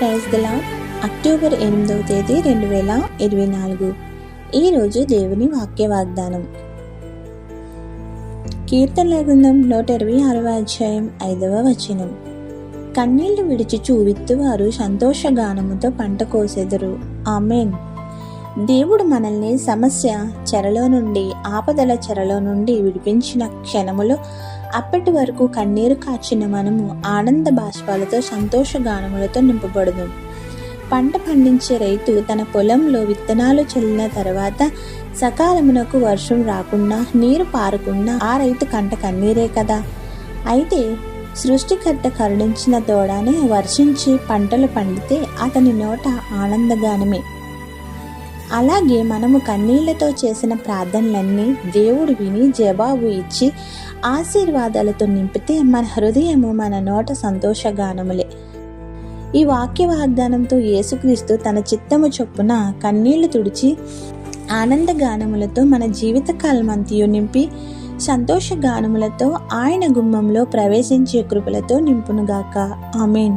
Praise గల October ఎనిమిదవ తేదీ రెండు వేల ఇరవై నాలుగు. ఈరోజు దేవుని వాక్య వాగ్దానం కీర్తనల గ్రంథం నూట ఇరవై ఆరవ అధ్యాయం ఐదవ వచనం. కన్నీళ్ళు విడిచి చూవిత్తువారు సంతోషగానముతో పంట కోసెదరు. ఆమెన్. దేవుడు మనల్ని సమస్య చెరలో నుండి ఆపదల చెరలో నుండి విడిపించిన క్షణములో అప్పటి వరకు కన్నీరు కాచిన మనము ఆనంద బాష్పాలతో సంతోషగానములతో నింపబడదు. పంట పండించే రైతు తన పొలంలో విత్తనాలు చల్లిన తర్వాత సకాలమునకు వర్షం రాకుండా నీరు పారకుండా ఆ రైతు కంట కన్నీరే కదా. అయితే సృష్టికర్త కరుణించిన తోడానే వర్షించి పంటలు పండితే అతని నోట ఆనందగానమే. అలాగే మనము కన్నీళ్ళతో చేసిన ప్రార్థనలన్నీ దేవుడు విని జవాబు ఇచ్చి ఆశీర్వాదాలతో నింపితే మన హృదయము మన నోట సంతోషగానములే. ఈ వాక్య వాగ్దానంతో యేసుక్రీస్తు తన చిత్తము చొప్పున కన్నీళ్ళు తుడిచి ఆనందగానములతో మన జీవితకాలమంతయు నింపి సంతోషగానములతో ఆయన గుమ్మంలో ప్రవేశించే కృపలతో నింపునుగాక. ఆమెన్.